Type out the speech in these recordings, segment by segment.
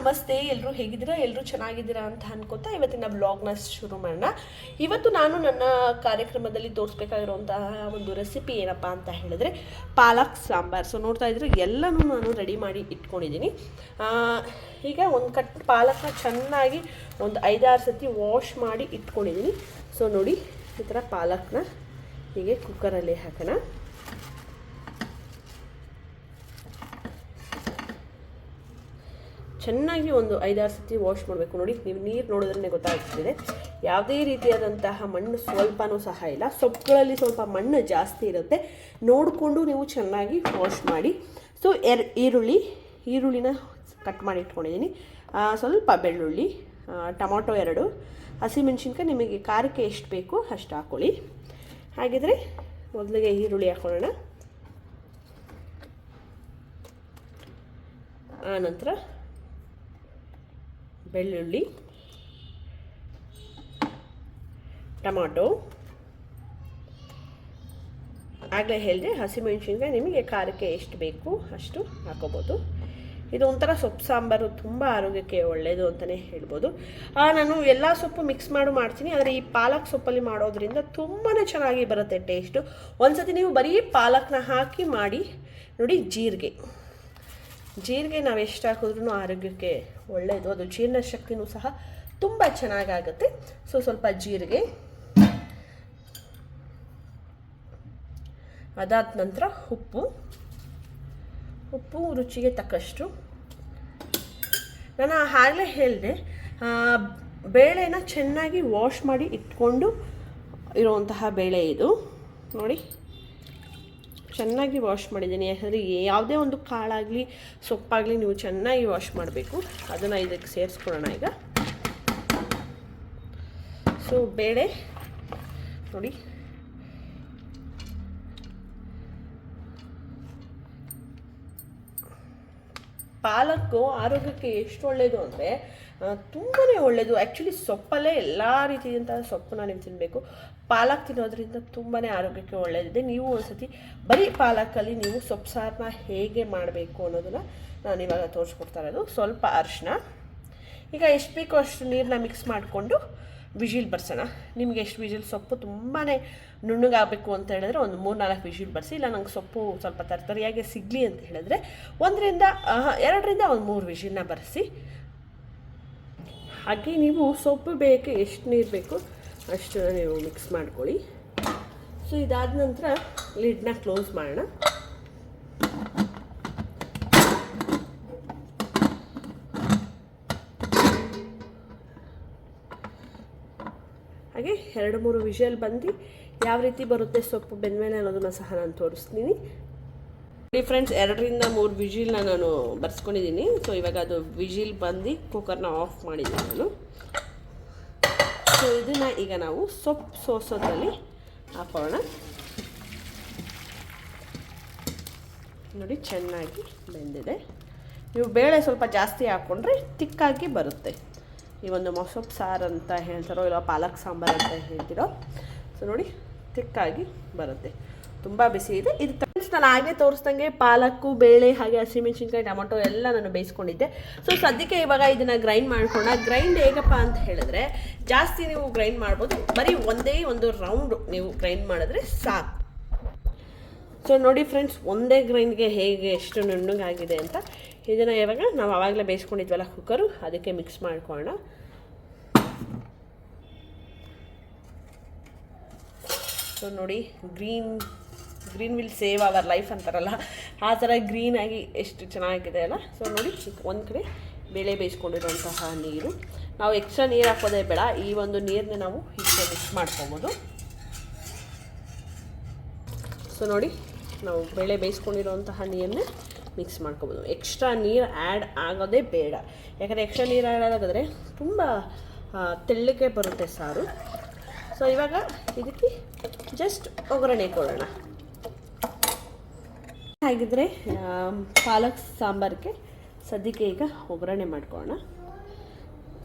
ನಮಸ್ತೆ ಎಲ್ಲರೂ ಹೇಗಿದ್ದೀರಾ? ಎಲ್ಲರೂ ಚೆನ್ನಾಗಿದ್ದೀರಾ ಅಂತ ಅನ್ಕೋತಾ ಇವತ್ತಿನ ಬ್ಲಾಗ್ನ ಶುರು ಮಾಡೋಣ. ಇವತ್ತು ನಾನು ನನ್ನ ಕಾರ್ಯಕ್ರಮದಲ್ಲಿ ತೋರಿಸ್ಬೇಕಾಗಿರುವಂತಹ ಒಂದು ರೆಸಿಪಿ ಏನಪ್ಪ ಅಂತ ಹೇಳಿದ್ರೆ ಪಾಲಕ್ ಸಾಂಬಾರ್. ಸೊ ನೋಡ್ತಾ ಇದ್ರೆ ಎಲ್ಲನೂ ನಾನು ರೆಡಿ ಮಾಡಿ ಇಟ್ಕೊಂಡಿದ್ದೀನಿ. ಈಗ ಒಂದು ಕಟ್ ಪಾಲಕ್ನ ಚೆನ್ನಾಗಿ ಒಂದು ಐದಾರು ಸತಿ ವಾಶ್ ಮಾಡಿ ಇಟ್ಕೊಂಡಿದ್ದೀನಿ. ಸೊ ನೋಡಿ ಈ ಥರ ಪಾಲಕ್ನ ಹೀಗೆ ಕುಕ್ಕರಲ್ಲಿ ಹಾಕೋಣ. ಚೆನ್ನಾಗಿ ಒಂದು ಐದಾರು ಸತಿ ವಾಶ್ ಮಾಡಬೇಕು. ನೋಡಿ, ನೀವು ನೀರು ನೋಡಿದ್ರೆ ಗೊತ್ತಾಗ್ತಿದೆ. ಯಾವುದೇ ರೀತಿಯಾದಂತಹ ಮಣ್ಣು ಸ್ವಲ್ಪನೂ ಸಹ ಇಲ್ಲ. ಸೊಪ್ಪುಗಳಲ್ಲಿ ಸ್ವಲ್ಪ ಮಣ್ಣು ಜಾಸ್ತಿ ಇರುತ್ತೆ. ನೋಡಿಕೊಂಡು ನೀವು ಚೆನ್ನಾಗಿ ವಾಶ್ ಮಾಡಿ. ಸೊ, ಎರ್, ಈರುಳ್ಳಿ, ಈರುಳ್ಳಿನ ಕಟ್ ಮಾಡಿ ಇಟ್ಕೊಂಡಿದ್ದೀನಿ. ಸ್ವಲ್ಪ ಬೆಳ್ಳುಳ್ಳಿ ಟೊಮೊಟೊ ಎರಡು, ಹಸಿಮೆಣ್ಸಿನ್ಕಾಯಿ, ನಿಮಗೆ ಖಾರಕ್ಕೆ ಎಷ್ಟು ಬೇಕು ಅಷ್ಟು ಹಾಕ್ಕೊಳ್ಳಿ ಹಾಗಿದ್ರೆ ಮೊದಲಿಗೆ ಈರುಳ್ಳಿ ಹಾಕೊಳ್ಳೋಣ. ಆನಂತರ ಬೆಳ್ಳುಳ್ಳಿ, ಟೊಮಾಟೊ, ಆಗಲೇ ಹೇಳಿದೆ ಹಸಿಮೆಣಸಿನ್ಕಾಯಿ ನಿಮಗೆ ಖಾರಕ್ಕೆ ಎಷ್ಟು ಬೇಕು ಅಷ್ಟು ಹಾಕೋಬೋದು. ಇದು ಒಂಥರ ಸೊಪ್ಪು ಸಾಂಬಾರು, ತುಂಬ ಆರೋಗ್ಯಕ್ಕೆ ಒಳ್ಳೆಯದು ಅಂತಲೇ ಹೇಳ್ಬೋದು. ನಾನು ಎಲ್ಲ ಸೊಪ್ಪು ಮಿಕ್ಸ್ ಮಾಡು ಮಾಡ್ತೀನಿ, ಆದರೆ ಈ ಪಾಲಕ್ ಸೊಪ್ಪಲ್ಲಿ ಮಾಡೋದ್ರಿಂದ ತುಂಬಾ ಚೆನ್ನಾಗಿ ಬರುತ್ತೆ ಟೇಸ್ಟು ಒಂದು ನೀವು ಬರೀ ಪಾಲಕ್ನ ಹಾಕಿ ಮಾಡಿ, ನೋಡಿ ಜೀರಿಗೆ. ಜೀರಿಗೆ ನಾವು ಎಷ್ಟು ಹಾಕಿದ್ರೂ ಆರೋಗ್ಯಕ್ಕೆ ಒಳ್ಳೆಯದು ಅದು ಜೀರ್ಣ ಶಕ್ತಿನೂ ಸಹ ತುಂಬ ಚೆನ್ನಾಗಾಗುತ್ತೆ. ಸೊ ಸ್ವಲ್ಪ ಜೀರಿಗೆ. ಅದಾದ ನಂತರ ಉಪ್ಪು. ಉಪ್ಪು ರುಚಿಗೆ ತಕ್ಕಷ್ಟು. ನಾನು ಆಗಲೇ ಹೇಳಿದೆ ಬೇಳೆನ ಚೆನ್ನಾಗಿ ವಾಶ್ ಮಾಡಿ ಇಟ್ಕೊಂಡು ಇರುವಂತಹ ಬೇಳೆ ಇದು. ನೋಡಿ. ಚೆನ್ನಾಗಿ ವಾಶ್ ಮಾಡಿದ್ದೀನಿ. ಯಾಕಂದರೆ ಯಾವುದೇ ಒಂದು ಕಾಳಾಗಲಿ, ಸೊಪ್ಪಾಗಲಿ ನೀವು ಚೆನ್ನಾಗಿ ವಾಶ್ ಮಾಡಬೇಕು. ಅದನ್ನು ಇದಕ್ಕೆ ಸೇರಿಸ್ಕೊಳ್ಳೋಣ ಈಗ. ಸೊ ಬೇಳೆ, ನೋಡಿ. ಪಾಲಕ್ಕು ಆರೋಗ್ಯಕ್ಕೆ ಎಷ್ಟು ಒಳ್ಳೆಯದು ಅಂದರೆ ತುಂಬಾ ಒಳ್ಳೆಯದು ಆ್ಯಕ್ಚುಲಿ ಸೊಪ್ಪಲ್ಲೇ ಎಲ್ಲ ರೀತಿಯಂತಹ ಸೊಪ್ಪನ್ನ ನೀವು ತಿನ್ನಬೇಕು ಪಾಲಕ್ ತಿನ್ನೋದ್ರಿಂದ ತುಂಬಾ ಆರೋಗ್ಯಕ್ಕೆ ಒಳ್ಳೆಯದಿದೆ ನೀವು ಒಂದ್ಸತಿ ಬರೀ ಪಾಲಕಲ್ಲಿ ನೀವು ಸೊಪ್ಪು ಸಾರನ್ನ ಹೇಗೆ ಮಾಡಬೇಕು ಅನ್ನೋದನ್ನು ನಾನು ಇವಾಗ ತೋರಿಸ್ಕೊಡ್ತಾ ಇರೋದು. ಸ್ವಲ್ಪ ಅರಿಶಿನ ಈಗ ಎಷ್ಟು ಬೇಕೋ ಅಷ್ಟು ನೀರನ್ನ ಮಿಕ್ಸ್ ಮಾಡಿಕೊಂಡು ವಿಜಿಲ್ ಬರ್ಸೋಣ. ನಿಮಗೆ ಎಷ್ಟು ವಿಜಿಲ್ ಸೊಪ್ಪು ತುಂಬಾ ನುಣ್ಣಗಾಗಬೇಕು ಅಂತ ಹೇಳಿದ್ರೆ ಒಂದು ಮೂರು ನಾಲ್ಕು ವಿಜಿಲ್ ಬರ್ಸಿ, ಇಲ್ಲ ನಂಗೆ ಸೊಪ್ಪು ಸ್ವಲ್ಪ ತರ್ತರಿಯಾಗಿ ಸಿಗಲಿ ಅಂತ ಹೇಳಿದ್ರೆ ಒಂದರಿಂದ ಎರಡರಿಂದ ಒಂದು ಮೂರು ವಿಜಿಲ್ನ ಬರೆಸಿ. ಹಾಗೆ ನೀವು ಸೊಪ್ಪು ಬೇಕು ಎಷ್ಟು ನೀರು ಬೇಕು ಅಷ್ಟು ನೀವು ಮಿಕ್ಸ್ ಮಾಡ್ಕೊಳ್ಳಿ. ಸೊ ಇದಾದ ನಂತರ ಲಿಡ್ನ ಕ್ಲೋಸ್ ಮಾಡೋಣ. ಹಾಗೆ ಎರಡು ಮೂರು ವಿಷಲ್ ಬಂದು ಯಾವ ರೀತಿ ಬರುತ್ತೆ ಸೊಪ್ಪು ಬೆಂದಮೇಲೆ ಅನ್ನೋದನ್ನು ಸಹ ನಾನು ತೋರಿಸ್ತೀನಿ. ನೋಡಿ ಫ್ರೆಂಡ್ಸ್ ಎರಡರಿಂದ ಮೂರು ವಿಜಿಲ್ನ ನಾನು ಬರ್ಸ್ಕೊಂಡಿದ್ದೀನಿ. ಸೊ ಇವಾಗ ಅದು ವಿಜಿಲ್ ಬಂದು ಕುಕ್ಕರ್ನ ಆಫ್ ಮಾಡಿದ್ದೀನಿ ನಾನು. ಸೊ ಇದನ್ನು ಈಗ ನಾವು ಸೊಪ್ಪು ಸೋಸೋದ್ರಲ್ಲಿ ಹಾಕೋಣ. ನೋಡಿ, ಚೆನ್ನಾಗಿ ಬೆಂದಿದೆ. ನೀವು ಬೇಳೆ ಸ್ವಲ್ಪ ಜಾಸ್ತಿ ಹಾಕ್ಕೊಂಡ್ರೆ ತಿಕ್ಕಾಗಿ ಬರುತ್ತೆ. ಈ ಒಂದು ಮೊಸೊಪ್ಪು ಸಾರು ಅಂತ ಹೇಳ್ತಾರೋ ಇಲ್ಲ ಪಾಲಕ್ ಸಾಂಬಾರು ಅಂತ ಹೇಳ್ತಿರೋ. ಸೊ ನೋಡಿ, ತಿಕ್ಕಾಗಿ ಬರುತ್ತೆ. ತುಂಬ ಬಿಸಿ ಇದೆ. ಇದು ನಾನು ಆಗಲೇ ತೋರಿಸ್ದಂಗೆ ಪಾಲಕ್ಕು, ಬೇಳೆ ಹಾಗೆ ಹಸಿಮೆಣಸಿನ್ಕಾಯಿ, ಟೊಮೊಟೊ ಎಲ್ಲ ನಾನು ಬೇಯಿಸ್ಕೊಂಡಿದ್ದೆ. ಸೊ ಸದ್ಯಕ್ಕೆ ಇವಾಗ ಇದನ್ನು ಗ್ರೈಂಡ್ ಮಾಡ್ಕೊಂಡ. ಗ್ರೈಂಡ್ ಹೇಗಪ್ಪ ಅಂತ ಹೇಳಿದ್ರೆ, ಜಾಸ್ತಿ ನೀವು ಗ್ರೈಂಡ್ ಮಾಡ್ಬೋದು. ಬರೀ ಒಂದೇ ಒಂದು ರೌಂಡ್ ನೀವು ಗ್ರೈಂಡ್ ಮಾಡಿದ್ರೆ ಸಾಕು. ಸೊ ನೋಡಿ ಫ್ರೆಂಡ್ಸ್ ಒಂದೇ ಗ್ರೈಂಡ್ಗೆ ಹೇಗೆ ಎಷ್ಟು ನುಣ್ಣಗಾಗಿದೆ ಅಂತ. ಇದನ್ನು ಇವಾಗ ನಾವು ಆವಾಗಲೇ ಬೇಯಿಸ್ಕೊಂಡಿದ್ವಲ್ಲ ಕುಕ್ಕರು ಅದಕ್ಕೆ ಮಿಕ್ಸ್ ಮಾಡ್ಕೊಳ್ಳೋಣ. ಸೊ ನೋಡಿ green green will save our life ಅಂತಾರಲ್ಲ, ಆ ಥರ ಗ್ರೀನಾಗಿ ಎಷ್ಟು ಚೆನ್ನಾಗಿದೆ ಅಲ್ಲ? ಸೊ ನೋಡಿ, ಒಂದು ಕಡೆ ಬೇಳೆ ಬೇಯಿಸ್ಕೊಂಡಿರುವಂತಹ ನೀರು. ನಾವು ಎಕ್ಸ್ಟ್ರಾ ನೀರು ಹಾಕೋದೇ ಬೇಡ, ಈ ಒಂದು ನೀರನ್ನ ನಾವು ಹೀಗೆ ಮಿಕ್ಸ್ ಮಾಡ್ಕೊಬೋದು. ಸೊ ನೋಡಿ, ನಾವು ಬೇಳೆ ಬೇಯಿಸ್ಕೊಂಡಿರುವಂತಹ ನೀರನ್ನೇ ಮಿಕ್ಸ್ ಮಾಡ್ಕೊಬೋದು. ಎಕ್ಸ್ಟ್ರಾ ನೀರು ಆ್ಯಡ್ ಆಗೋದೇ ಬೇಡ. ಯಾಕಂದರೆ ಎಕ್ಸ್ಟ್ರಾ ನೀರು ಆ್ಯಡ್ ಆಗೋದಾದರೆ ತುಂಬ ತೆಳ್ಳಗೆ ಬರುತ್ತೆ ಸಾರು. ಸೊ ಇವಾಗ ಇದಕ್ಕೆ ಜಸ್ಟ್ ಒಗ್ಗರಣೆ ಕೊಡೋಣ. ಹಾಗಿದ್ರೆ ಪಾಲಕ್ ಸಾಂಬಾರಿಗೆ ಸದ್ಯಕ್ಕೆ ಈಗ ಒಗ್ಗರಣೆ ಮಾಡ್ಕೊಳ್ಳೋಣ.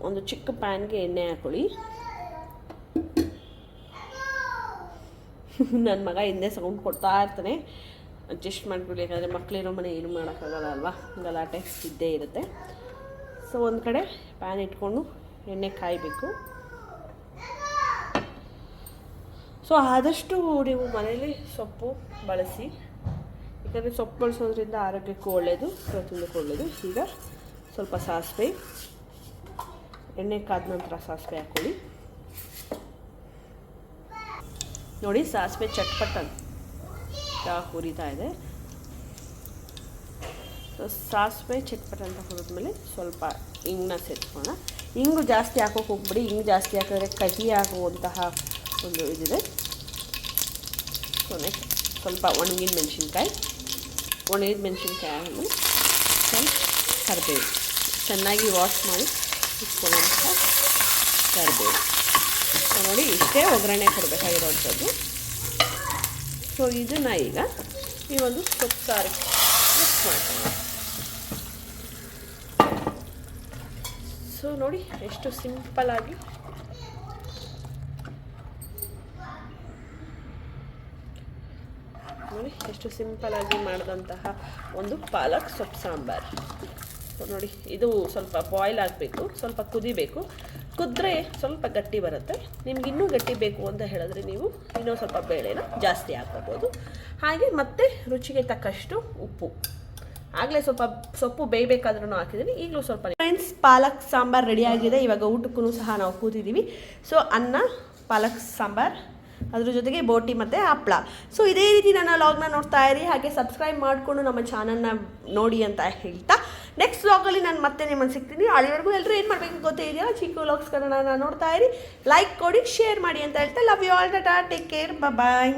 ಒಂದು ಚಿಕ್ಕ ಪ್ಯಾನ್ಗೆ ಎಣ್ಣೆ ಹಾಕೊಳ್ಳಿ. ನನ್ನ ಮಗ ಹಿಂದೆ ಸೌಂಡ್ ಕೊಡ್ತಾ ಇರ್ತಾನೆ. ಅಡ್ಜಸ್ಟ್ ಮಾಡಿಬಿಡಿ, ಯಾಕಂದರೆ ಮಕ್ಕಳಿರೋ ಮನೆ ಏನು ಮಾಡೋಕ್ಕಾಗಲ್ಲ ಅಲ್ವಾ? ಗಲಾಟೆ ಇದ್ದೇ ಇರುತ್ತೆ. ಸೊ ಒಂದು ಕಡೆ ಪ್ಯಾನ್ ಇಟ್ಕೊಂಡು ಎಣ್ಣೆ ಕಾಯಬೇಕು. ಸೊ ಆದಷ್ಟು ನೀವು ಮನೇಲಿ ಸೊಪ್ಪು ಬಳಸಿ. ಯಾಕಂದರೆ ಸೊಪ್ಪು ಬಳಸೋದ್ರಿಂದ ಆರೋಗ್ಯಕ್ಕೂ ಒಳ್ಳೆಯದು ಪ್ರತಿಯೊಂದಕ್ಕೂ ಒಳ್ಳೆಯದು ಈಗ ಸ್ವಲ್ಪ ಸಾಸಿವೆ, ಎಣ್ಣೆ ಕಾದ ನಂತರ ಸಾಸಿವೆ ಹಾಕ್ಕೊಳ್ಳಿ ನೋಡಿ, ಸಾಸಿವೆ ಚಟ್ಪಟ್ ಅಂತ ಹುರಿತಾ ಇದೆ. ಸಾಸಿವೆ ಚಟ್ಪಟ ಅಂತ ಹುರಿದ್ಮೇಲೆ ಸ್ವಲ್ಪ ಹಿಂಗನ್ನ ಸೇರಿಸ್ಕೋಣ ಹಿಂಗು ಜಾಸ್ತಿ ಹಾಕೋಕೆ ಹೋಗ್ಬಿಡಿ. ಹಿಂಗೆ ಜಾಸ್ತಿ ಹಾಕಿದ್ರೆ ಕಹಿ ಆಗುವಂತಹ ಒಂದು ಇದಿದೆ. ಸೊ ನೆಕ್ಸ್ಟ್ ಸ್ವಲ್ಪ ಒಣಗಿನ ಮೆಣಸಿನ್ಕಾಯಿ. ಒಣಗಿದ ಮೆಣಸಿನ್ಕಾಯನ್ನು ಸ್ವಲ್ಪ ಕರಿಬೇವು. ಚೆನ್ನಾಗಿ ವಾಶ್ ಮಾಡಿ ಇಟ್ಕೊಳ್ಳೋಂಥ ಕರಿಬೇವು. ಸೊ ನೋಡಿ ಇಷ್ಟೇ ಒಗ್ಗರಣೆ ಕೊಡಬೇಕಾಗಿರೋವಂಥದ್ದು ಸೊ ಇದನ್ನು ಈಗ ಈ ಒಂದು ಸೊಪ್ಪು ಸಾರು ಮಿಕ್ಸ್ ಮಾಡ್ತೀನಿ ಸೊ ನೋಡಿ ಎಷ್ಟು ಸಿಂಪಲ್ಲಾಗಿ ನೋಡಿ, ಎಷ್ಟು ಸಿಂಪಲ್ಲಾಗಿ ಮಾಡಿದಂತಹ ಒಂದು ಪಾಲಕ್ ಸೊಪ್ಪು ಸಾಂಬಾರು. ನೋಡಿ, ಇದು ಸ್ವಲ್ಪ ಬಾಯ್ಲ್ ಆಗಬೇಕು, ಸ್ವಲ್ಪ ಕುದಿಬೇಕು. ಕುದ್ರೆ ಸ್ವಲ್ಪ ಗಟ್ಟಿ ಬರುತ್ತೆ. ನಿಮ್ಗೆ ಇನ್ನೂ ಗಟ್ಟಿ ಬೇಕು ಅಂತ ಹೇಳಿದ್ರೆ ನೀವು ಇನ್ನೂ ಸ್ವಲ್ಪ ಬೇಳೆನ ಜಾಸ್ತಿ ಹಾಕೋಬೋದು ಹಾಗೆ ಮತ್ತೆ ರುಚಿಗೆ ತಕ್ಕಷ್ಟು ಉಪ್ಪು. ಆಗಲೇ ಸ್ವಲ್ಪ ಸೊಪ್ಪು ಬೇಯಬೇಕಾದ್ರೂ ಹಾಕಿದ್ದೀನಿ ಈಗಲೂ ಸ್ವಲ್ಪ ಫ್ರೆಂಡ್ಸ್ ಪಾಲಕ್ ಸಾಂಬಾರು ರೆಡಿ ಆಗಿದೆ. ಇವಾಗ ಊಟಕ್ಕೂ ಸಹ ನಾವು ಕೂತಿದ್ದೀವಿ ಸೊ ಅನ್ನ, ಪಾಲಕ್ ಸಾಂಬಾರು ಅದ್ರ ಜೊತೆಗೆ ಬೋಟಿ ಮತ್ತು ಹಪ್ಪಳ ಸೊ ಇದೇ ರೀತಿ ನನ್ನ ಲಾಗ್ನ ನೋಡ್ತಾ ಇರಿ, ಹಾಗೆ ಸಬ್ಸ್ಕ್ರೈಬ್ ಮಾಡಿಕೊಂಡು ನಮ್ಮ ಚಾನಲ್ನ ನೋಡಿ ಅಂತ ಹೇಳ್ತಾ. ನೆಕ್ಸ್ಟ್ ವ್ಲಾಗಲ್ಲಿ ನಾನು ಮತ್ತೆ ನಿಮ್ಮನ್ನು ಸಿಗ್ತೀನಿ. ಅಲ್ಲಿವರೆಗೂ ಎಲ್ಲರೂ ಏನು ಮಾಡಬೇಕು ಗೊತ್ತೇ ಇದೆಯಾ? ಚಿಕ್ಕ ವ್ಲಾಗ್ಸ್ ಕನ್ನಡನ ನೋಡ್ತಾ ಇರಿ. ಲೈಕ್ ಕೊಡಿ ಶೇರ್ ಮಾಡಿ ಅಂತ ಹೇಳ್ತಾ. Love you all tata take care bye